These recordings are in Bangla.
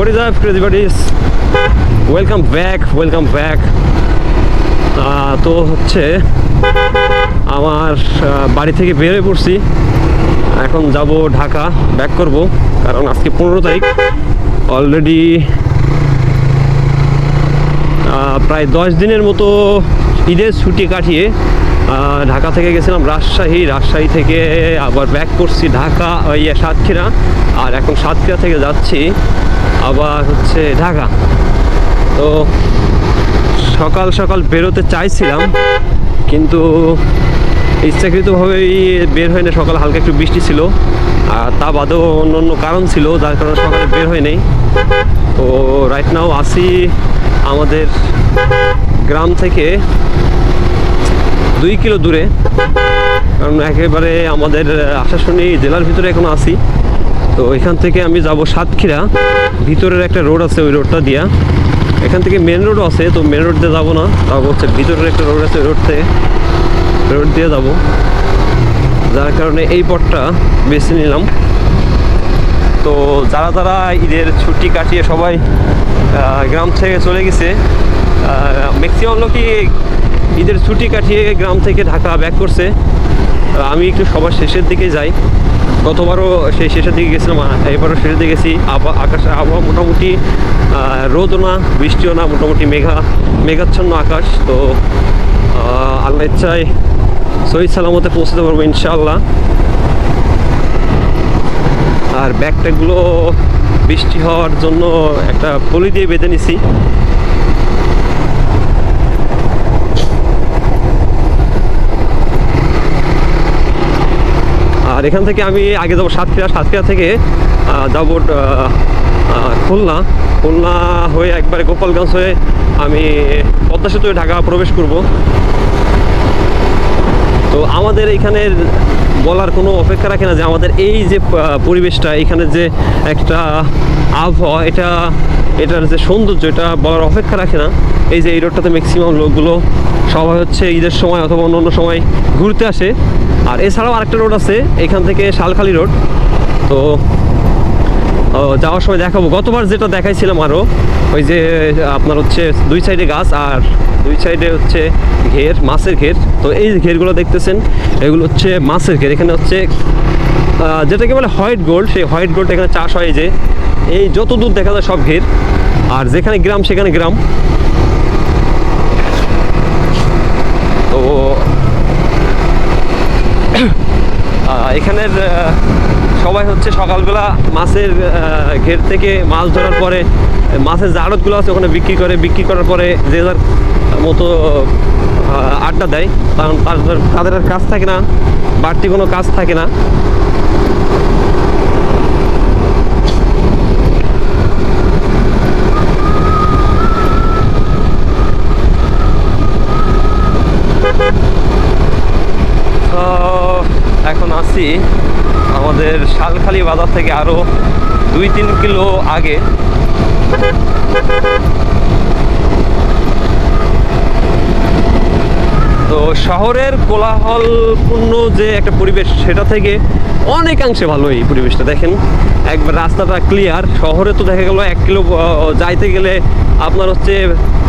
What is up, crazy buddies? Welcome back, welcome back. তো হচ্ছে আমার বাড়ি থেকে বেরোয় পড়ছি এখন যাব ঢাকা ব্যাক করব কারণ আজকে পনেরো তারিখ অলরেডি প্রায় দশ দিনের মতো ঈদের ছুটি কাটিয়ে ঢাকা থেকে গেছিলাম রাজশাহী রাজশাহী থেকে আবার ব্যাক করছি ঢাকা, ওই সাতক্ষীরা। আর এখন সাতক্ষীরা থেকে যাচ্ছি আবার হচ্ছে ঢাকা। তো সকাল সকাল বেরোতে চাইছিলাম, কিন্তু ইচ্ছাকৃতভাবেই বের হয় না সকাল হালকা একটু বৃষ্টি ছিল, আর তা বাদেও অন্য অন্য কারণ ছিল, যার কারণে সকালে বের হয় নেই তো রাইট নাও আসি আমাদের গ্রাম থেকে দুই কিলো দূরে। কারণ একেবারে আমাদের আশাশুনি জেলার ভিতরে এখন আসি তো এখান থেকে আমি যাব সাতক্ষীরা। ভিতরের একটা রোড আছে ওই রোডটা দিয়া। এখান থেকে মেন রোডও আছে, তো মেন রোড দিয়ে যাব না। তাও হচ্ছে ভিতরের একটা রোড আছে ওই রোড থেকে। রোড দিয়ে যাব। যার কারণে এই পথটা বেছে নিলাম। তো যারা যারা ঈদের ছুটি কাটিয়ে সবাই গ্রাম থেকে চলে গেছে ম্যাক্সিমাম লোকই ঈদের ছুটি কাটিয়ে গ্রাম থেকে ঢাকা ব্যাক করছে। আমি একটু সবার শেষের দিকে যাই। গতবারও সেই শেষের দিকে গেছিলাম এবারও শেষের দিকে গেছি। আবা আকাশে আবহাওয়া মোটামুটি রোদও না বৃষ্টিও না, মোটামুটি মেঘা, মেঘাচ্ছন্ন আকাশ। তো আল্লাহ ইচ্ছায় সহি সালামতে পৌঁছতে পারব ইনশাআল্লাহ। আর ব্যাগটাগুলো বৃষ্টি হওয়ার জন্য একটা পলি দিয়ে বেঁধে নিছি। আর এখান থেকে আমি আগে যাব সাতক্ষীরা। সাতক্ষীরা থেকে যাব খুলনা। খুলনা হয়ে একবারে গোপালগঞ্জ হয়ে আমি পদ্মা সেতু ঢাকা প্রবেশ করব। তো আমাদের এখানের বলার কোনো অপেক্ষা রাখে না যে আমাদের এই যে পরিবেশটা, এখানে যে একটা আবহাওয়া, এটা, এটার যে সৌন্দর্য, এটা বলার অপেক্ষা রাখে না। এই যে এই রোডটাতে ম্যাক্সিমাম লোকগুলো সবাই হচ্ছে ঈদের সময় অথবা অন্য অন্য সময় ঘুরতে আসে। আর এছাড়াও আরেকটা রোড আছে, এখান থেকে শালখালি রোড। তো যাওয়ার সময় দেখাবো। গতবার যেটা দেখাইছিলাম আরও ওই যে, আপনার হচ্ছে দুই সাইডে গাছ আর দুই সাইডে হচ্ছে ঘের, মাছের ঘের। তো এই ঘেরগুলো দেখতেছেন, এগুলো হচ্ছে মাছের ঘের। এখানে হচ্ছে যেটাকে বলে হোয়াইট গোল্ড, সেই হোয়াইট গোল্ড এখানে চাষ হয় যে, এই যত দূর দেখা যায় সব ঘের। আর যেখানে গ্রাম, সেখানে গ্রাম তো আহ, এখানের সবাই হচ্ছে সকালবেলা মাছের ঘের থেকে মাছ ধরার পরে, মাছের যে আড়তগুলো আছে ওখানে বিক্রি করে, বিক্রি করার পরে যে যার মতো আড্ডা দেয়, কারণ তাদের- কাজ থাকে না, বাড়তি কোনো কাজ থাকে না তো এখন আছি আমাদের শালখালি বাজার থেকে আরও দুই তিন কিলো আগে। তো শহরের কোলাহলপূর্ণ যে একটা পরিবেশ, সেটা থেকে অনেকাংশে ভালো এই পরিবেশটা। দেখেন, একবার রাস্তাটা ক্লিয়ার শহরে তো দেখা গেল এক কিলো যাইতে গেলে আপনার হচ্ছে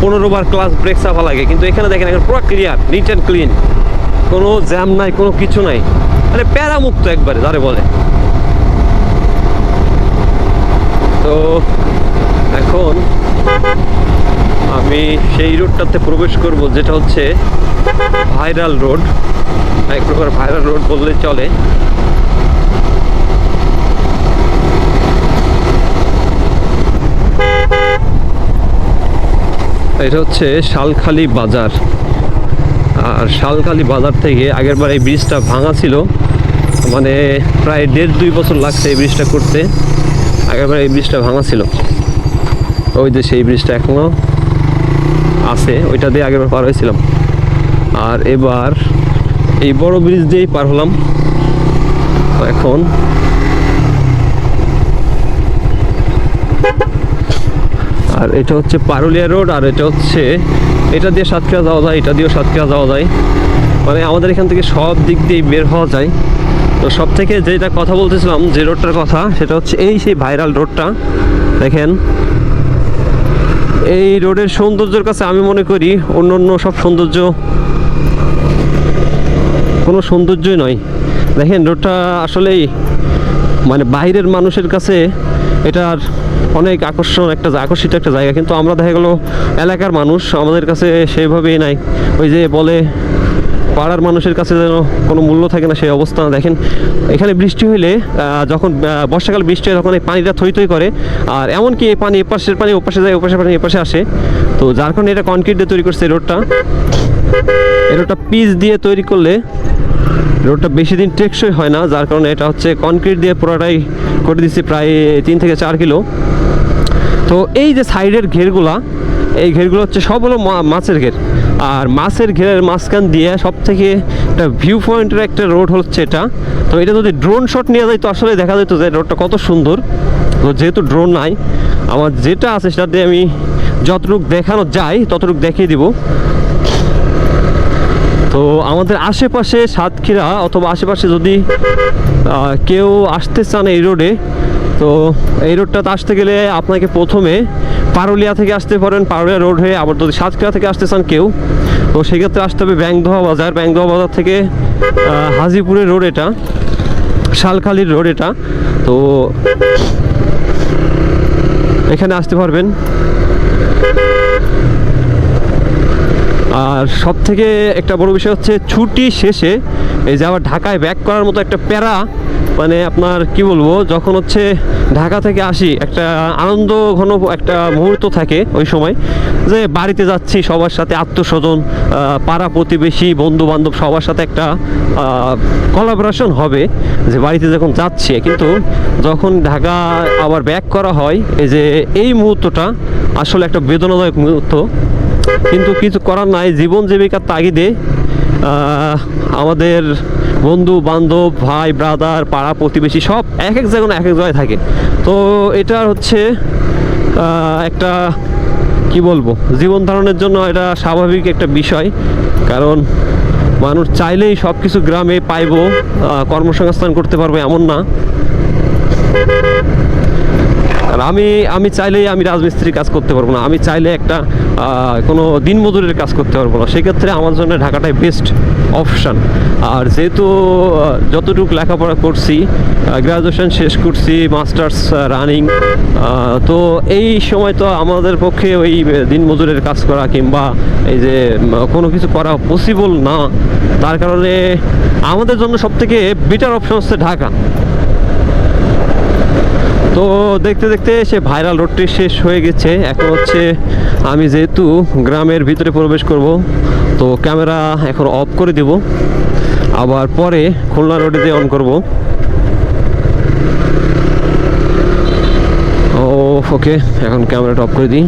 পনেরো বার ক্লাস ব্রেক চাপা লাগে। কিন্তু এখানে দেখেন, এখন পুরো ক্লিয়ার নিট অ্যান্ড ক্লিন কোনো জ্যাম নাই, কোনো কিছু নাই। মানে প্যারামুক্ত একবারে, যারে বলে। তো এখন আমি সেই রোডটাতে প্রবেশ করব, যেটা হচ্ছে ভাইরাল রোড এক প্রকার ভাইরাল রোড বললে চলে। এটা হচ্ছে শালখালি বাজার। আর শালখালি বাজার থেকে আগেরবার এই ব্রিজটা ভাঙা ছিল। মানে প্রায় দেড় দুই বছর লাগছে এই ব্রিজটা করতে। আগেরবার এই ব্রিজটা ভাঙা ছিল। ওই যে সেই ব্রিজটা এখনও আছে, ওইটা দিয়ে আগেরবার পার হয়েছিলাম। আর এবার এই বড় ব্রিজ দিয়েই পার হলাম। এখন আর এটা হচ্ছে পারুলিয়া রোড, আর এটা হচ্ছে, এটা দিয়ে সাতক্ষীরা যাওয়া যায়, এটা দিয়েও সাতক্ষীরা যাওয়া যায়। মানে আমাদের এখান থেকে সব দিক দিয়ে বের হওয়া যায়। তো সব থেকে যেটা কথা বলতেছিলাম, যে রোডটার কথা, সেটা হচ্ছে এই সেই ভাইরাল রোডটা। দেখেন, এই রোডের সৌন্দর্যের কাছে আমি মনে করি অন্য অন্য সব সৌন্দর্য কোনো সৌন্দর্যই নয়। দেখেন, রোডটা আসলেই মানে বাইরের মানুষের কাছে এটার অনেক আকর্ষণ একটা, আকর্ষিত একটা জায়গা। কিন্তু আমরা দেখা গেলো এলাকার মানুষ, আমাদের কাছে সেইভাবেই নাই। ওই যে বলে পাড়ার মানুষের কাছে যেন কোনো মূল্য থাকে না, সেই অবস্থা। দেখেন, এখানে বৃষ্টি হলে যখন বর্ষাকাল বৃষ্টি হয়, তখন এই পানিটা থই থই করে। আর এমনকি এই পানি এপাশের পানি ওপাশে যায়, ওপাশের পানি এপাশে আসে। তো যার কারণে এটা কনক্রিট দিয়ে তৈরি করছে রোডটা। এই রোডটা পিচ দিয়ে তৈরি করলে রোডটা বেশি দিন টেকসই হয় না, যার কারণে এটা হচ্ছে কনক্রিট দিয়ে পুরোটাই করে দিচ্ছি প্রায় তিন থেকে চার কিলো। তো এই যে সাইডের ঘেরগুলা এই ঘেরগুলো হচ্ছে সব হলো মাছের ঘের। আর মাছের ঘেরের মাঝখান দিয়ে সব থেকে একটা ভিউ পয়েন্টের একটা রোড হচ্ছে এটা। তো এটা যদি ড্রোন শট নিয়ে যায় তো আসলে দেখা যেত যে রোডটা কত সুন্দর। তো যেহেতু ড্রোন নাই, আমার যেটা আছে সেটা দিয়ে আমি যতটুকু দেখানো যায় ততটুকু দেখিয়ে দিব। তো আমাদের আশেপাশে সাতক্ষীরা অথবা আশেপাশে যদি কেউ আসতে চান এই রোডে তো এই রোডটাতে আসতে গেলে আপনাকে প্রথমে পারুলিয়া থেকে আসতে পারেন, পারুলিয়া রোড হয়ে আবার যদি সাতক্ষীরা থেকে আসতে চান কেউ। তো সেক্ষেত্রে আসতে হবে ব্যাংদোয়া বাজার। ব্যাংদোয়া বাজার থেকে হাজিপুরের রোড এটা, শালখালির রোড এটা। তো এখানে আসতে পারবেন। আর সব থেকে একটা বড় বিষয় হচ্ছে ছুটি শেষে এই যে আবার ঢাকায় ব্যাক করার মতো একটা প্যারা মানে আপনার কি বলব, যখন হচ্ছে ঢাকা থেকে আসি, একটা আনন্দ ঘন একটা মুহূর্ত থাকে ওই সময়, যে বাড়িতে যাচ্ছি সবার সাথে আত্মস্বজন পাড়া প্রতিবেশী বন্ধু বান্ধব সবার সাথে একটা কলাবোরেশন হবে, যে বাড়িতে যখন যাচ্ছে। কিন্তু যখন ঢাকা আবার ব্যাক করা হয়, এই যে এই মুহূর্তটা আসলে একটা বেদনাদায়ক মুহূর্ত। কিন্তু কিছু করার নাই, জীবন জীবিকার তাগিদে আমাদের বন্ধু, বান্ধব, ভাই ব্রাদার পাড়া, প্রতিবেশী, সব এক এক জায়গায় এক এক জায়গায় থাকে। তো এটা হচ্ছে একটা, কি বলব, জীবন ধারণের জন্য এটা স্বাভাবিক একটা বিষয়। কারণ মানুষ চাইলেই সব কিছু গ্রামে পাইব কর্মসংস্থান করতে পারবে এমন না। আমি আমি চাইলেই আমি রাজমিস্ত্রির কাজ করতে পারব না। আমি চাইলে একটা কোনো দিনমজুরের কাজ করতে পারব না। সেক্ষেত্রে আমার জন্য ঢাকাটাই বেস্ট অপশান আর যেহেতু যতটুকু লেখাপড়া করছি গ্রাজুয়েশন শেষ করছি মাস্টার্স রানিং তো এই সময় তো আমাদের পক্ষে ওই দিনমজুরের কাজ করা কিংবা এই যে কোনো কিছু করা পসিবল না। তার কারণে আমাদের জন্য সবথেকে বেটার অপশন হচ্ছে ঢাকা। তো দেখতে দেখতে সে ভাইরাল রোডটি শেষ হয়ে গেছে। এখন হচ্ছে আমি যেহেতু গ্রামের ভিতরে প্রবেশ করব, তো ক্যামেরা এখন অফ করে দেব। আবার পরে খুলনা রোডে দিয়ে অন করব। ও ওকে, এখন ক্যামেরাটা অফ করে দিই।